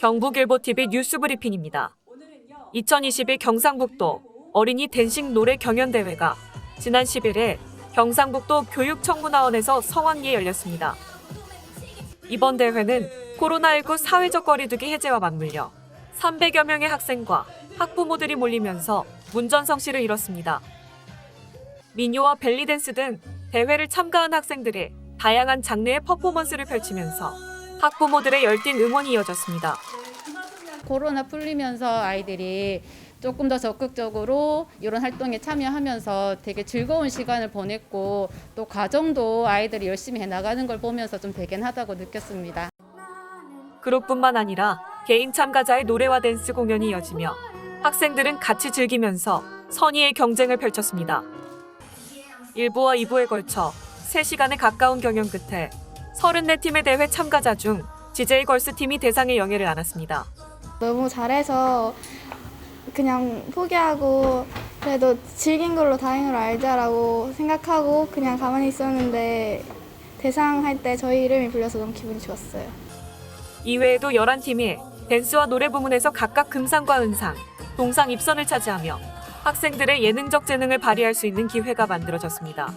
경북일보TV 뉴스브리핑입니다. 2021 경상북도 어린이 댄싱 노래 경연대회가 지난 11일 경상북도 교육청문화원에서 성황리에 열렸습니다. 이번 대회는 코로나19 사회적 거리두기 해제와 맞물려 300여 명의 학생과 학부모들이 몰리면서 문전성시를 이뤘습니다. 민요와 벨리댄스 등 대회를 참가한 학생들이 다양한 장르의 퍼포먼스를 펼치면서 학부모들의 열띤 응원이 이어졌습니다. 코로나 풀리면서 아이들이 조금 더 적극적으로 이런 활동에 참여하면서 되게 즐거운 시간을 보냈고 또 과정도 아이들이 열심히 해 나가는 걸 보면서 좀 대견하다고 느꼈습니다. 그룹뿐만 아니라 개인 참가자의 노래와 댄스 공연이 이어지며 학생들은 같이 즐기면서 선의의 경쟁을 펼쳤습니다. 1부와 2부에 걸쳐 3시간에 가까운 경연 끝에 34팀의 대회 참가자 중 GJ 걸스 팀이 대상의 영예를 안았습니다. 너무 잘해서 그냥 포기하고 그래도 즐긴 걸로 다행으로 알자라고 생각하고 그냥 가만히 있었는데 대상 할 때 저희 이름이 불려서 너무 기분이 좋았어요. 이외에도 11팀이 댄스와 노래 부문에서 각각 금상과 은상, 동상 입선을 차지하며 학생들의 예능적 재능을 발휘할 수 있는 기회가 만들어졌습니다.